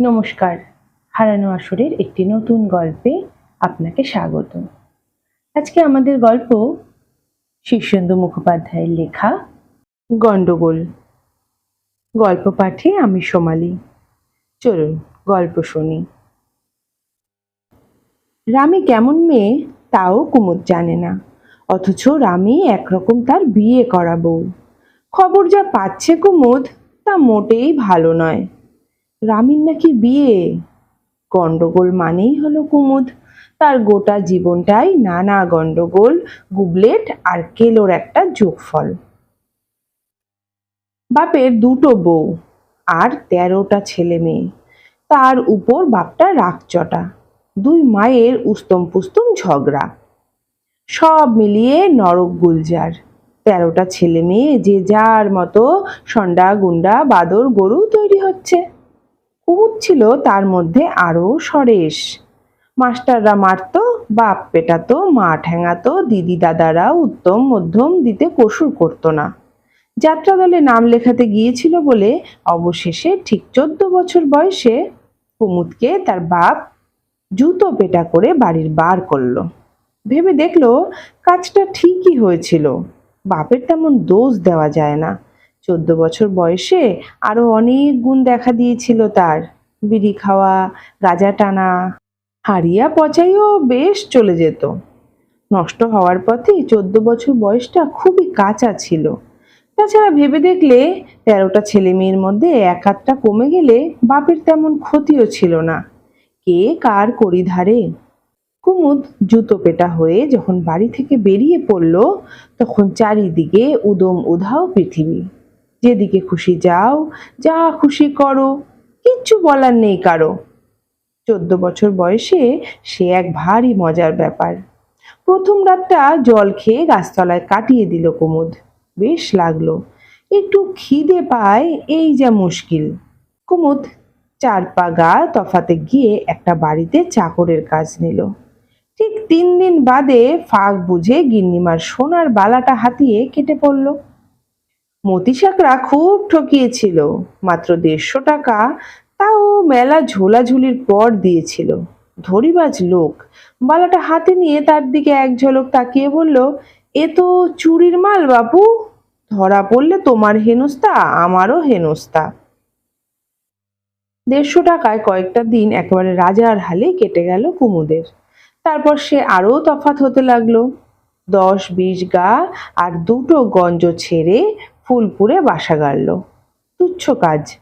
নমস্কার। হারানো আসরের একটি নতুন গল্পে আপনাকে স্বাগত। আজকে আমাদের গল্প শীর্ষেন্দু মুখোপাধ্যায়ের লেখা গন্ডগোল গল্প পাঠে আমি সোমালি। চলুন, গল্প শুনি। রামি কেমন মেয়ে তাও কুমুদ জানে না। অথচ রামি একরকম তার বিয়ে করা বউ। খবর যা পাচ্ছে কুমুদ তা মোটেই ভালো নয়। রামির নাকি বিয়ে? গন্ডগোল মানেই হলো কুমুদ। তার গোটা জীবনটাই নানা গন্ডগোল, গুবলেট আর কেলোর একটা যোগফল। বাপের দুটো বউ আর তেরোটা ছেলে মেয়ে। তার উপর বাপটা রাগচটা। দুই মায়ের উস্তম পুস্তম ঝগড়া। সব মিলিয়ে নরক গুলজার। তেরোটা ছেলে মেয়ে যে যার মতো সন্ডা গুন্ডা বাদর গরু তৈরি হচ্ছে। কুমুদ ছিল তার মধ্যে আরও সরেশ। মাস্টাররা মারতো, বাপ পেটাতো, মা ঠ্যাঙাতো দিদি দাদারা উত্তম, মধ্যম দিতে কসুর করতো না। যাত্রা দলে নাম লেখাতে গিয়েছিল বলে অবশেষে ঠিক চোদ্দ বছর বয়সে কুমুদকে তার বাপ জুতো পেটা করে বাড়ির বার করল। ভেবে দেখল, কাজটা ঠিকই হয়েছিল। বাপের তেমন দোষ দেওয়া যায় না। চোদ্দ বছর বয়সে আরও অনেক গুণ দেখা দিয়েছিল তার। বিড়ি খাওয়া, গাঁজা টানা, হারিয়া পচাইও বেশ চলে যেত। নষ্ট হওয়ার পথে চোদ্দ বছর বয়সটা খুবই কাঁচা ছিল। তাছাড়া ভেবে দেখলে তেরোটা ছেলে মেয়ের মধ্যে এক হাতটা কমে গেলে বাপের তেমন ক্ষতিও ছিল না। কে কার করি ধারে কুমুদ জুতো পেটা হয়ে যখন বাড়ি থেকে বেরিয়ে পড়ল, তখন চারিদিকে উদম উধাও পৃথিবী। যেদিকে খুশি যাও, যা খুশি করো, কিচ্ছু বলার নেই কারও। চোদ্দ বছর বয়সে সে এক ভারী মজার ব্যাপার। প্রথম রাতটা জল খেয়ে গাছতলায় কাটিয়ে দিল কুমুদ। বেশ লাগল। একটু খিদে পায়, এই যা মুশকিল। কুমুদ চার পা গা তফাতে গিয়ে একটা বাড়িতে চাকরের কাজ নিল। ঠিক তিন দিন বাদে ফাঁক বুঝে গিন্নিমার সোনার বালাটা হাতিয়ে কেটে পড়ল। মতিশাকরা খুব ঠকিয়েছিল, মাত্র দেড়শো টাকা, তাও মেলা ঝোলাঝুলির পর দিয়েছিল। ধরিবাজ লোক, বালাটা হাতে নিয়ে তার দিকে এক ঝলক তাকিয়ে বলল, এ তো চুরির মাল বাপু, ধরা পড়লে তোমার হেনস্তা আমারও হেনস্তা দেড়শো টাকায় কয়েকটা দিন একেবারে রাজার হালে কেটে গেল কুমুদের। তারপর সে আরও তফাত হতে লাগল। দশ বিশ গা আর দুটো গঞ্জ ছেড়ে ফুলপুরে বাসা গাড়ল। তুচ্ছ কাজ।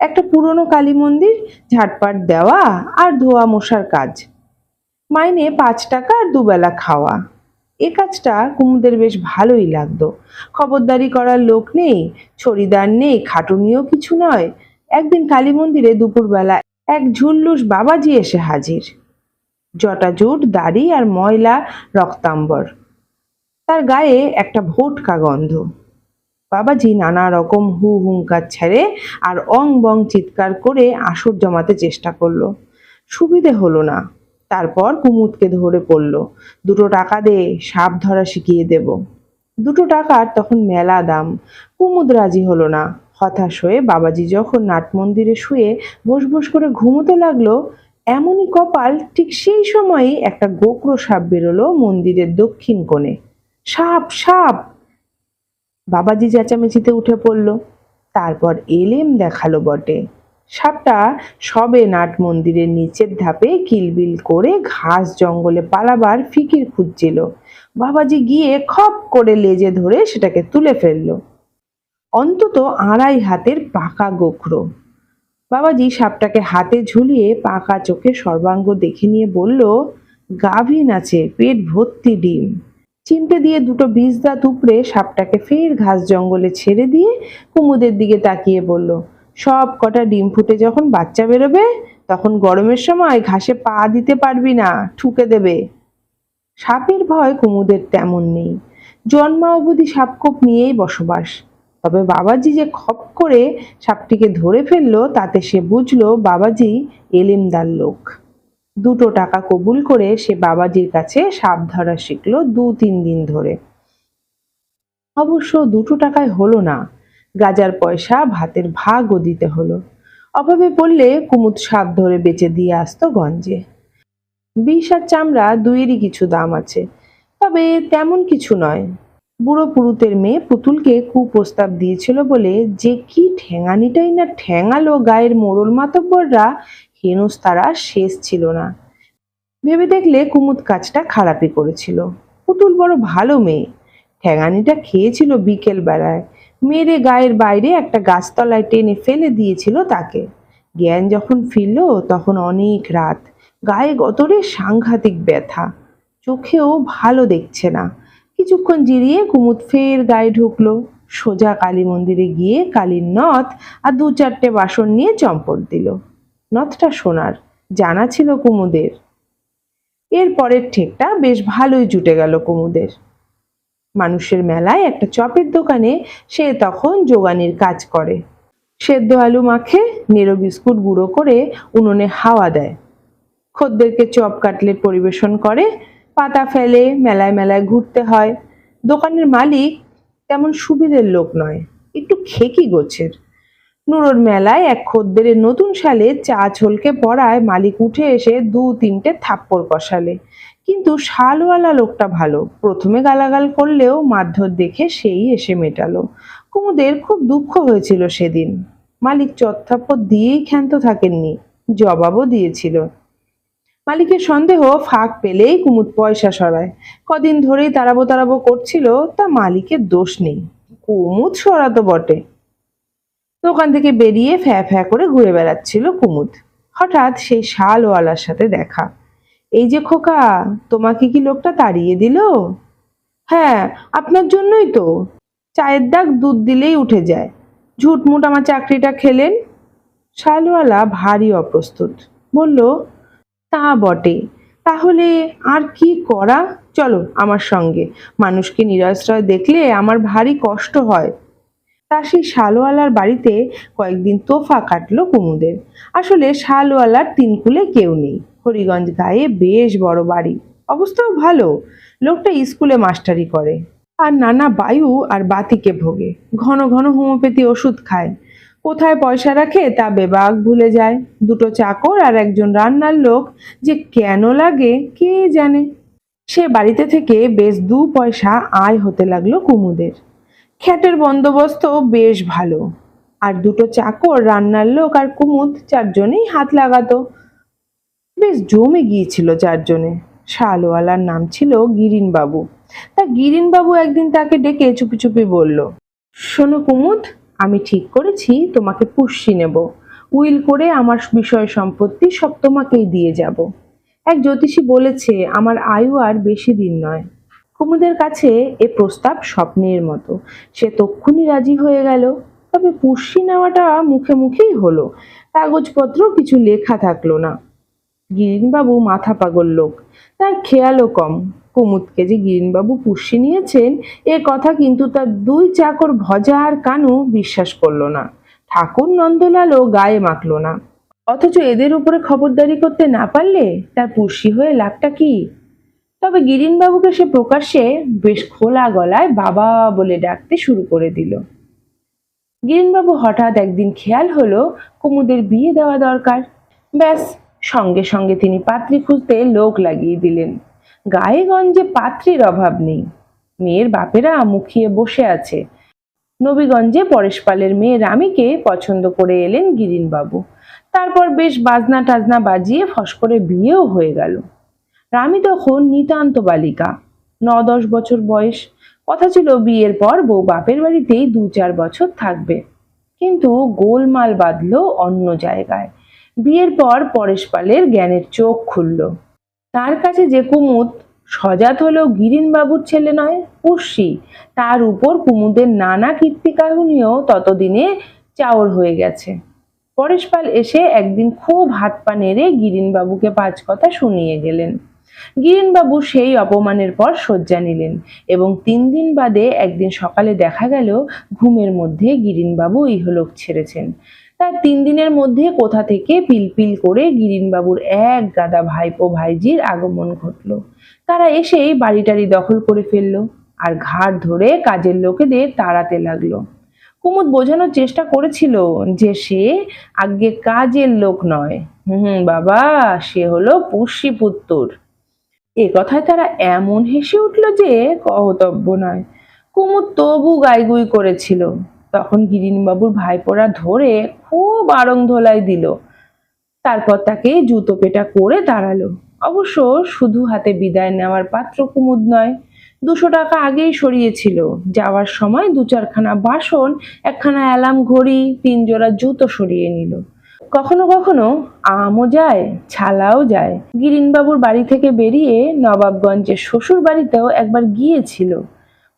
একটা পুরনো কালী মন্দির, ঝাটপাট দেওয়া আর ধোয়া মশার কাজ। মাইনে পাঁচ টাকা আর দুবেলা খাওয়া। এ কাজটা কুমুদের বেশ ভালোই লাগতো। খবরদারি করার লোক নেই, ছড়িদার নেই, খাটুনিও কিছু নয়। একদিন কালী মন্দিরে দুপুরবেলা এক ঝুল্লুস বাবাজি এসে হাজির। জটাজুট, দাড়ি আর ময়লা, রক্তাম্বর। তার গায়ে একটা ভোটকা গন্ধ। বাবাজি নানা রকম হু হুঙ্কার ছেড়ে আর অং বং চিৎকার করে আসর জমাতে চেষ্টা করল। সুবিধে হলো না। তারপর কুমুদকে ধরে পড়ল, দুটো টাকা দে, সাপ ধরা শিখিয়ে দেব। দুটো টাকার তখন মেলা দাম। কুমুদ রাজি হলো না। হতাশ হয়ে বাবাজি যখন নাট মন্দিরে শুয়ে বস বস করে ঘুমোতে লাগল, এমনই কপাল ঠিক সেই সময়ই একটা গোকরো সাপ বেরোলো মন্দিরের দক্ষিণ কোণে। সাপ সাপ! বাবাজি চেঁচামেচিতে উঠে পড়ল। তারপর এলেম দেখাল বটে। সাপটা সবে নাট মন্দিরের নিচের ধাপে কিলবিল করে ঘাস জঙ্গলে পালাবার ফিকির খুঁজছিল। বাবাজি গিয়ে খপ করে লেজে ধরে সেটাকে তুলে ফেলল। অন্তত আড়াই হাতের পাকা গোখরো। বাবাজি সাপটাকে হাতে ঝুলিয়ে পাকা চোখে সর্বাঙ্গ দেখে নিয়ে বলল, গাভীন আছে, পেট ভর্তি ডিম। চিমটে দিয়ে দুটো বীজ দাঁত উপড়ে সাপটাকে ফের ঘাস জঙ্গলে ছেড়ে দিয়ে কুমুদের দিকে তাকিয়ে বলল, সব কটা ডিম ফুটে যখন বাচ্চা বেরোবে, তখন গরমের সময় ঘাসে পা দিতে পারবি না, ঠুকে দেবে। সাপের ভয় কুমুদের তেমন নেই। জন্মা অবধি সাপকোপ নিয়েই বসবাস। তবে বাবাজি যে খপ করে সাপটিকে ধরে ফেলল, তাতে সে বুঝলো বাবাজি এলিমদার লোক। দুটো টাকা কবুল করে সে বাবাজির কাছে সাপ ধরা শিখলো দু তিন দিন ধরে। অবশ্য দুটো টাকায় হলো না। গাজার পয়সা ভাতের ভাগও দিতে হলো। অভাবে পড়লে কুমুদ সাপ ধরে বেচে দিয়ে আসতো গঞ্জে। বিষ আর চামড়া দুইয়েরই কিছু দাম আছে। তবে তেমন কিছু নয়। বুড়ো পুরুতের মেয়ে পুতুলকে কুপ্রস্তাব দিয়েছিল বলে যে কি ঠেঙানিটাই না ঠেঙালো গায়ের মোড়ল মাতব্বররা হেনুস তারা শেষ ছিল না। ভেবে দেখলে কুমুদ কাজটা খারাপই করেছিল। পুতুল বড় ভালো মেয়ে। ঠ্যাঙানিটা খেয়েছিল বিকেল বেলায়। মেরে গায়ের বাইরে একটা গাছতলায় টেনে ফেলে দিয়েছিল তাকে। জ্ঞান যখন ফিরল, তখন অনেক রাত। গায়ে গতরে সাংঘাতিক ব্যথা। চোখেও ভালো দেখছে না। কিছুক্ষণ জিরিয়ে কুমুদ ফের গায়ে ঢুকলো। সোজা কালী মন্দিরে গিয়ে কালীর নথ আর দু চারটে বাসন নিয়ে চম্পট দিল। নথটা সোনার, জানা ছিল কুমুদের। এর পরের ঠেকটা বেশ ভালোই জুটে গেল কুমুদের। মানুষের মেলায় একটা চপের দোকানে সে তখন যোগানির কাজ করে। সেদ্ধ আলু মাখে নেড়ো বিস্কুট গুঁড়ো করে উনুনে হাওয়া দেয়। খদ্দেরকে চপ কাটলেট পরিবেশন করে, পাতা ফেলে, মেলায় মেলায় ঘুরতে হয়। দোকানের মালিক তেমন সুবিধের লোক নয়, একটু খেকি গোছের। নুরোর মেলায় এক খদ্দের নতুন সালে চা ছলকে পড়ায় মালিক উঠে এসে দু তিনটে থাপ্পড় কষালে। কিন্তু শালওয়ালা লোকটা ভালো। প্রথমে গালাগাল করলেও মারধর দেখে সেই এসে মেটালো। কুমুদের খুব দুঃখ হয়েছিল সেদিন। মালিক চত্থাপ্পর দিয়েই ক্ষান্ত থাকেননি, জবাবও দিয়েছিল। মালিকের সন্দেহ ফাঁক পেলেই কুমুদ পয়সা সরায়। কদিন ধরেই তারাবো তারাবো করছিল, তা মালিকের দোষ নেই। কুমুদ সরাতো বটে। দোকান থেকে বেরিয়ে ফ্যা ফ্যা করে ঘুরে বেড়াচ্ছিল কুমুদ। হঠাৎ সেই শালওয়ালার সাথে দেখা। এই যে খোকা, তোমাকে কি লোকটা তাড়িয়ে দিল? হ্যাঁ আপনার জন্যই তো। চায়ের দাগ দুধ দিলেই উঠে যায়। ঝুটমুট আমার চাকরিটা খেলেন? শালওয়ালা ভারী অপ্রস্তুত। বলল, তা বটে। তাহলে আর কি করা? চলো আমার সঙ্গে। মানুষকে নিরাশ্রয় দেখলে আমার ভারী কষ্ট হয়। তা সেই শালওয়ালার বাড়িতে কয়েকদিন তোফা কাটলো কুমুদের। আসলে শালওয়ালার তিনকুলে কেউ নেই। হরিগঞ্জ গায়ে বেশ বড় বাড়ি। অবস্থাও ভালো। লোকটা স্কুলে মাস্টারি করে। আর নানা বায়ু আর বাতিকে ভোগে। ঘন ঘন হোমিওপ্যাথি ওষুধ খায়। কোথায় পয়সা রাখে তা বেবাক ভুলে যায়। দুটো চাকর আর একজন রান্নার লোক যে কেন লাগে কে জানে। সে বাড়িতে থেকে বেশ দু পয়সা আয় হতে লাগল কুমুদের। খ্যাটের বন্দোবস্ত বেশ ভালো। আর দুটো চাকর, রান্নার লোক আর কুমুদ চারজনেই হাত লাগাতো। বেশ জমে গিয়েছিল চারজনে। শালওয়ালার নাম ছিল গিরিনবাবু। তা গিরিন বাবু একদিন তাকে ডেকে চুপি চুপি বলল, শোনো কুমুদ, আমি ঠিক করেছি, তোমাকে পুষ্যি নেব। উইল করে আমার বিষয় সম্পত্তি সব তোমাকেই দিয়ে যাব। এক জ্যোতিষী বলেছে, আমার আয়ু আর বেশি দিন নয়। কুমুদের কাছে এ প্রস্তাব স্বপ্নের মতো। সে তক্ষুনি রাজি হয়ে গেল। তবে পুষ্যি নেওয়াটা মুখে মুখেই হলো। কাগজপত্র, কিছু লেখা থাকল না। গিরিনবাবু মাথা পাগল লোক। তার খেয়ালও কম। কুমুদকে যে গিরিনবাবু পুষ্যি নিয়েছেন, এ কথা কিন্তু তার দুই চাকর ভজা আর কানু বিশ্বাস করল না। ঠাকুর নন্দলালও গায়ে মাখলো না। অথচ এদের উপরে খবরদারি করতে না পারলে তার পুষ্যি হয়ে লাভটা কি? তবে গিরিনবাবুকে সে প্রকাশ্যে বেশ খোলা গলায় বাবা বলে ডাকতে শুরু করে দিল। গিরিনবাবু হঠাৎ একদিন খেয়াল হলো কুমুদের বিয়ে দেওয়া দরকার। ব্যাস, সঙ্গে সঙ্গে তিনি পাত্রী খুঁজতে লোক লাগিয়ে দিলেন। গায়ে গঞ্জে পাত্রীর অভাব নেই। মেয়ের বাপেরা মুখিয়ে বসে আছে। নবীগঞ্জে পরেশপালের মেয়ে রানীকে পছন্দ করে এলেন গিরিনবাবু। তারপর বেশ বাজনা টাজনা বাজিয়ে ফস করে বিয়েও হয়ে গেল। রামি তখন নিতান্ত বালিকা। ন দশ বছর বয়স। কথা ছিল বিয়ের পর বউ বাপের বাড়িতেই দু চার বছর থাকবে। কিন্তু গোলমাল বাঁধলো অন্য জায়গায়। বিয়ের পর পরেশপালের জ্ঞানের চোখ খুলল। তার কাছে যে কুমুদ সজাত হলো গিরিনবাবুর ছেলে নয় পুষ্যি তার উপর কুমুদের নানা কীর্তি কাহিনীও ততদিনে চাওর হয়ে গেছে। পরেশপাল এসে একদিন খুব হাত পা নেড়ে গিরিনবাবুকে পাঁচ কথা শুনিয়ে গেলেন। গিরিনবাবু সেই অপমানের পর শয্যা নিলেন এবং তিন দিন বাদে একদিন সকালে দেখা গেল ঘুমের মধ্যে গিরিনবাবু ইহলোক ছেড়েছেন। তার তিন দিনের মধ্যে কোথা থেকে পিলপিল করে গিরিনবাবুর এক গাদা ভাইপো ভাইজির আগমন ঘটল। তারা এসেই বাড়িটারি দখল করে ফেলল আর ঘাট ধরে কাজের লোকেদের তাড়াতে লাগল। কুমুদ বোঝানোর চেষ্টা করেছিল যে সে আগে কাজের লোক নয়। হুম, বাবা, সে হলো পুষ্যি পুত্তর। এ কথায় তারা এমন হেসে উঠল যে কহতব্য নয়। কুমুদ তবু গাইগুই করেছিল। তখন গিরিনবাবুর ভাইপোরা ধরে খুব আড়ং ধোলাই দিল। তারপর তাকে জুতো পেটা করে দাঁড়াল। অবশ্য শুধু হাতে বিদায় নেওয়ার পাত্র কুমুদ নয়, দুশো টাকা আগেই সরিয়েছিল। যাওয়ার সময় দু চারখানা বাসন, একখানা অ্যালার্ম ঘড়ি তিন জোড়া জুতো সরিয়ে নিল। কখনো কখনো আমও যায়, ছালাও যায়। গিরিনবাবুর বাড়ি থেকে বেরিয়ে নবাবগঞ্জের শ্বশুর বাড়িতেও একবার গিয়েছিল।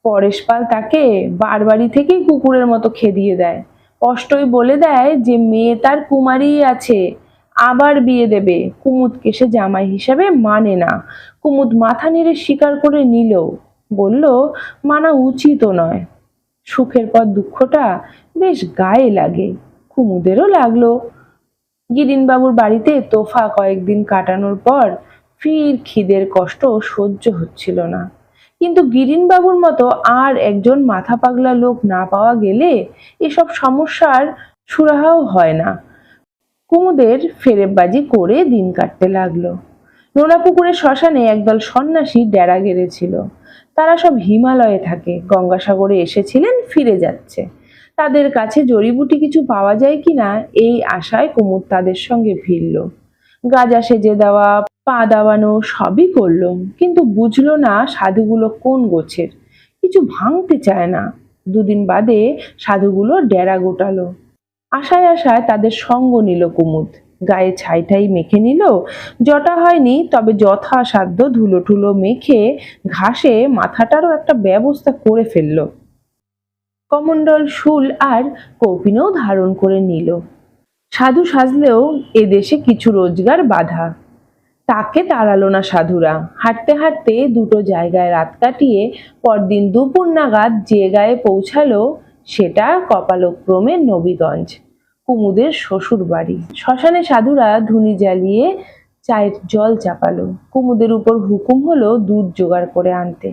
পরেশ পাল তাকে বারবাড়ি থেকেই কুকুরের মতো খেদিয়ে দেয়। স্পষ্টই বলে দেয় যে, মেয়ে তার কুমারী আছে, আবার বিয়ে দেবে। কুমুদকে সে জামাই হিসাবে মানে না। কুমুদ মাথা নেড়ে স্বীকার করে নিল। বলল, মানা উচিতও নয়। সুখের পর দুঃখটা বেশ গায়ে লাগে। কুমুদেরও লাগল। গিরিনবাবুর বাড়িতে তোফা কয়েকদিন কাটানোর পর ফির খিদের কষ্ট সহ্য হচ্ছিল না। কিন্তু গিরিনবাবুর মতো আর একজন মাথা পাগলা লোক না পাওয়া গেলে এসব সমস্যার সুরাহাও হয় না। কুমুদের ফেরেববাজি করে দিন কাটতে লাগল। নোনাপুকুরের শ্মশানে একদল সন্ন্যাসী ডেরা গেড়েছিল। তারা সব হিমালয়ে থাকে। গঙ্গাসাগরে এসেছিলেন, ফিরে যাচ্ছে। তাদের কাছে জড়িবুটি কিছু পাওয়া যায় কিনা এই আশায় কুমুদ তাদের সঙ্গে ভিড়ল গাজা সেজে দেওয়া, পা দাবানো সবই করল, কিন্তু বুঝলো না সাধুগুলো কোন গোছের। কিছু ভাঙতে চায় না। দুদিন বাদে সাধুগুলো ডেরা গোটালো। আশায় আশায় তাদের সঙ্গ নিল কুমুদ। গায়ে ছাইটাই মেখে নিল। জটা হয়নি, তবে যথাসাধ্য ধুলো ঠুলো মেখে ঘাসে মাথাটারও একটা ব্যবস্থা করে ফেলল। কমণ্ডল শুল আর কৌপিনও ধারণ করে নিল। সাধু সাজলেও এদেশে কিছু রোজগার বাধা। তাকে তাড়ালো না সাধুরা। হাঁটতে হাঁটতে দুটো জায়গায় রাত কাটিয়ে পরদিন দুপুর নাগাদ যে গায়ে পৌঁছালো সেটা কপালক্রমে নবীগঞ্জ, কুমুদের শ্বশুর বাড়ি শ্মশানে সাধুরা ধুনি জ্বালিয়ে চায়ের জল চাপালো। কুমুদের উপর হুকুম হলো দুধ জোগাড় করে আনতে।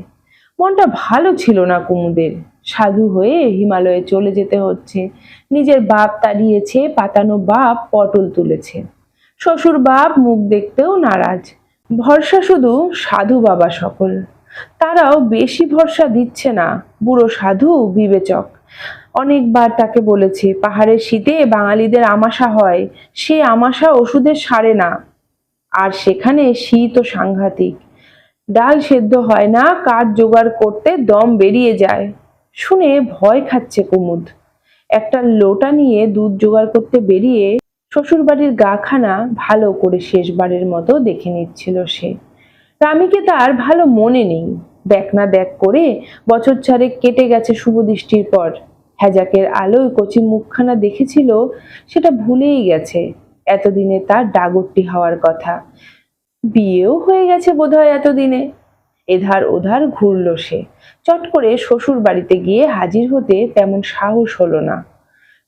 মনটা ভালো ছিল না কুমুদের। সাধু হয়ে হিমালয়ে চলে যেতে হচ্ছে। নিজের বাপ তাড়িয়েছে, পাতানো বাপ পটল তুলেছে। শ্বশুর বাপ মুখ দেখতেও নারাজ। ভরসা শুধু সাধু বাবা সকল। তারাও বেশি ভরসা দিচ্ছে না। বুড়ো সাধু বিবেচক। অনেকবার তাকে বলেছে, পাহাড়ের শীতে বাঙালিদের আমাশা হয়। সে আমাশা ওষুধের সারে না। আর সেখানে শীত ও সাংঘাতিক। ডাল সেদ্ধ হয় না, কাঠ জোগাড় করতে দম বেরিয়ে যায়। শুনে ভয় খাচ্ছে কুমুদ। একটা লোটা নিয়ে দুধ জোগাড় করতে বেরিয়ে শ্বশুরবাড়ির গাখানা ভালো করে শেষবারের মতো দেখে নিচ্ছিল সে। রামিকে তার ভালো মনে নেই। দেখ না দেখ করে বছর ছাড়ে কেটে গেছে শুভ দৃষ্টির পর। হ্যাজাকের আলোয় কচি মুখখানা দেখেছিল, সেটা ভুলেই গেছে। এতদিনে তার ডাগরটি হওয়ার কথা। বিয়েও হয়ে গেছে বোধহয় এতদিনে। এধার ওধার ঘুরল সে। চট করে শ্বশুর বাড়িতে গিয়ে হাজির হতে তেমন সাহস হলো না।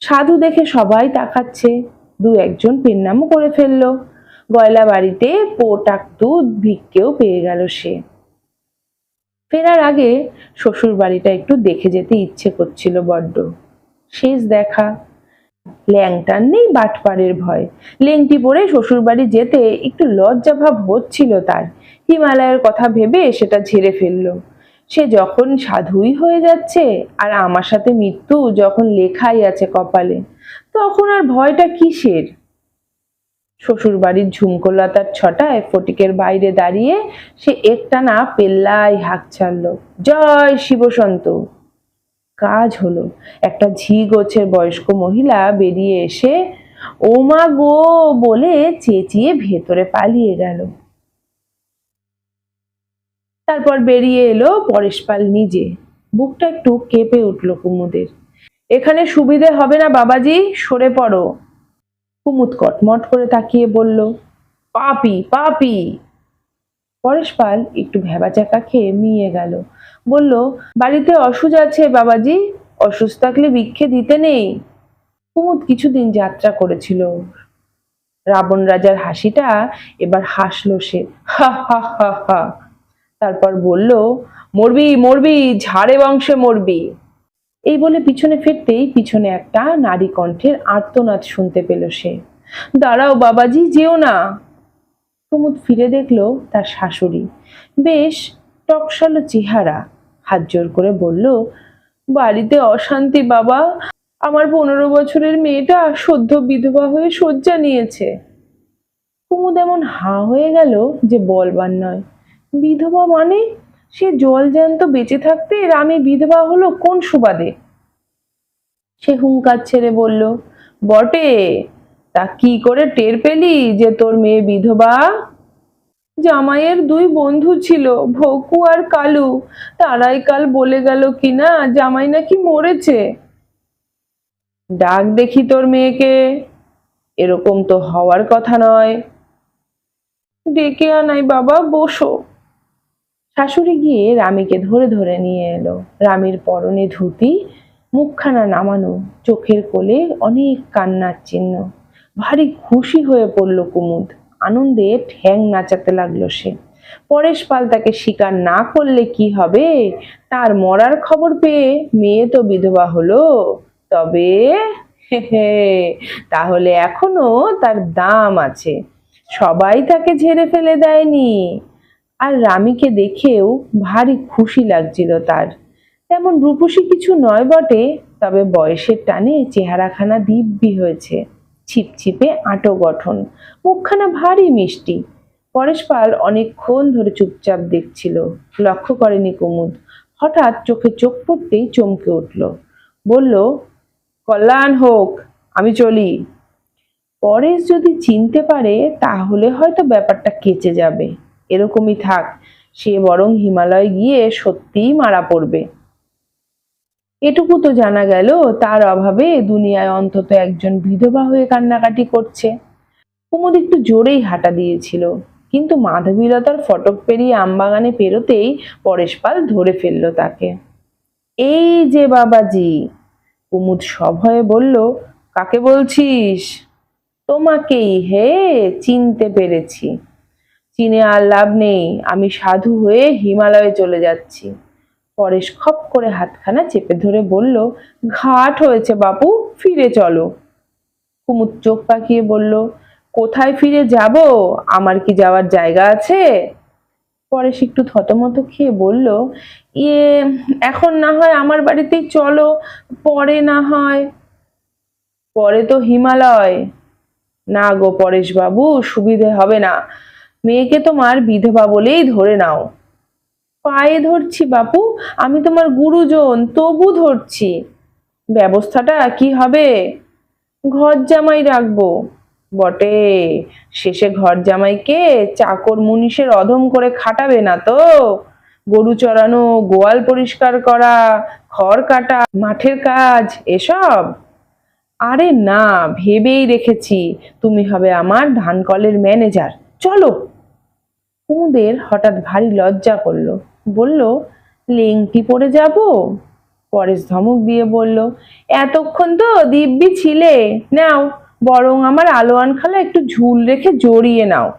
সাধু দেখে সবাই তাকাচ্ছে, দু একজন পেন্নামও করে ফেলল। গয়লা বাড়িতে পোটাক দুধ ভিক্ষেও পেয়ে গেল সে। ফেরার আগে শ্বশুর বাড়িটা একটু দেখে যেতে ইচ্ছে করছিল বড্ড। শেষ দেখা ল্যাংটার নেই বাটপাড়ের ভয়। লেংটি পরে শ্বশুর বাড়ি যেতে একটু লজ্জা ভাব হচ্ছিল তার। হিমালয়ের কথা ভেবে সেটা ঝেড়ে ফেলল। সে যখন সাধুই হয়ে যাচ্ছে আর আমার সাথে মৃত্যু যখন লেখাই আছে কপালে, তখন আর ভয়টা কিসের? শ্বশুর বাড়ির ঝুমকোলতার ছটায় ফটিকের বাইরে দাঁড়িয়ে সে একটানা পেল্লাই হাঁক ছাড়লো, জয় শিবসন্ত। কাজ হলো। একটা ঝি গোছের বয়স্ক মহিলা বেরিয়ে এসে ও মা গো! বলে চেঁচিয়ে ভেতরে পালিয়ে গেল। তারপর বেরিয়ে এলো পরেশ পাল নিজে। বুকটা একটু কেঁপে উঠল কুমুদের। এখানে সুবিধে হবে না বাবাজি, সরে পড়ো। কুমুদ কটমট করে তাকিয়ে বলল, পাপি পাপি। পরেশ পাল একটু ভেবাচাকা খেয়ে মিয়ে গেল। বলল, বাড়িতে অসুজ আছে বাবাজি, অসুস্থ থাকলে ভিক্ষে দিতে নেই। কুমুদ কিছুদিন যাত্রা করেছিল। রাবণ রাজার হাসিটা এবার হাসলো সে। হা হা হা হা। তারপর বলল, মরবি মরবি, ঝাড়ে বংশে মরবি। এই বলে পিছনে ফিরতেই পিছনে একটা নারী কণ্ঠের আর্তনাদ শুনতে পেল সে। দাঁড়াও বাবাজি, যেও না। কুমুদ ফিরে দেখল তার শাশুড়ি। বেশ টকসালো চেহারা। হাত জোর করে বলল, বাড়িতে অশান্তি, বাবা। আমার পনেরো বছরের মেয়েটা সদ্য বিধবা হয়ে শয্যা নিয়েছে। কুমুদ এমন হা হয়ে গেল যে বলবার নয়। বিধবা মানে? সে জল জ্যান্ত বেঁচে থাকতে রামে বিধবা হলো কোন সুবাদে? সে হুঙ্কার ছেড়ে বলল, বটে, তা কি করে টের পেলি যে তোর মেয়ে বিধবা? জামাইয়ের দুই বন্ধু ছিল, ভকু আর কালু। তারাই কাল বলে গেল কিনা জামাই নাকি মরেছে? ডাক দেখি তোর মেয়েকে। এরকম তো হওয়ার কথা নয়। ডেকে আনাই বাবা, বসো। শাশুড়ি গিয়ে রামিকে ধরে ধরে নিয়ে এলো। রামীর পরনে ধুতি, মুখখানা নামানো, চোখের কোলে অনেক কান্নার চিহ্ন। ভারী খুশি হয়ে পড়ল কুমুদ। আনন্দে ঠ্যাং নাচাতে লাগল সে। পরেশ পাল তাকে স্বীকার না করলে কি হবে? তার মরার খবর পেয়ে মেয়ে তো বিধবা হলো। তবে তাহলে এখনও তার দাম আছে। সবাই তাকে ঝেড়ে ফেলে দেয়নি। আর রামীকে দেখেও ভারী খুশি লাগছিল তার। তেমন রূপসী কিছু নয় বটে, তবে বয়সের টানে চেহারাখানা দিব্যি হয়েছে। ছিপছিপে আঁটো গঠন। মুখখানা ভারী মিষ্টি। পরেশ পাল অনেকক্ষণ ধরে চুপচাপ দেখছিল। লক্ষ্য করেনি কুমুদ। হঠাৎ চোখে চোখ পড়তেই চমকে উঠল। বলল, কল্যাণ হোক, আমি চলি। পরেশ যদি চিনতে পারে, তাহলে হয়তো ব্যাপারটা কেচে যাবে। এরকমই থাক, সে বরং হিমালয় গিয়ে সত্যিই মারা পড়বে। এটুকু তো জানা গেল, তার অভাবে দুনিয়ায় অন্তত একজন বিধবা হয়ে কান্নাকাটি করছে। কুমুদ একটু জোরেই হাঁটা দিয়েছিল, কিন্তু মাধবীলতার ফটক পেরিয়ে আমবাগানে পেরোতেই পরেশ পাল ধরে ফেলল তাকে। এই যে বাবাজি, কুমুদ সভয়ে বলল, কাকে বলছিস? তোমাকেই হে, চিনতে পেরেছি। চিনে আর লাভ নেই, আমি সাধু হয়ে হিমালয়ে চলে যাচ্ছি। পরেশ খপ করে হাতখানা চেপে ধরে বলল, ঘাট হয়েছে বাপু, ফিরে চলো। কুমুদ চোখ পাকিয়ে বলল, কোথায় ফিরে যাব? আমার কি যাওয়ার জায়গা আছে? পরেশ একটু থতমত খেয়ে বলল ইয়ে এখন না হয় আমার বাড়িতেই চলো, পরে না হয়। পরে তো হিমালয়। না গো পরেশ বাবু সুবিধে হবে না। মেয়েকে তোমার বিধবা বলেই ধরে নাও। পায়ে ধরছি বাপু, আমি তোমার গুরুজন, তবু ধরছি। ব্যবস্থাটা কি হবে? ঘর জামাই রাখব। বটে, শেষে ঘর জামাইকে চাকর মুনিশের অধম করে খাটাবে না তো? গরু চড়ানো, গোয়াল পরিষ্কার করা, খড় কাটা, মাঠের কাজ, এসব? আরে না, ভেবেই রেখেছি, তুমি হবে আমার ধান কলের ম্যানেজার। চলো। কুমুদের হঠাৎ ভারী লজ্জা করল। বলল, লেংটি পরে যাব? পরেশ ধমক দিয়ে বলল, এতক্ষণ তো দিব্যি ছিলে, নাও, বরং আমার আলোয়ান খালা একটু ঝুল রেখে জড়িয়ে নাও।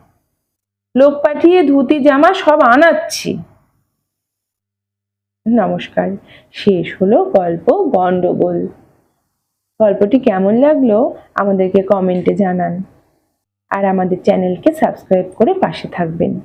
লোক পাঠিয়ে ধুতি, জামা সব আনাচ্ছি। নমস্কার, শেষ হলো গল্প গন্ডগোল গল্পটি কেমন লাগল আমাদেরকে কমেন্টে জানান। আর আমাদের চ্যানেলকে সাবস্ক্রাইব করে পাশে থাকবেন।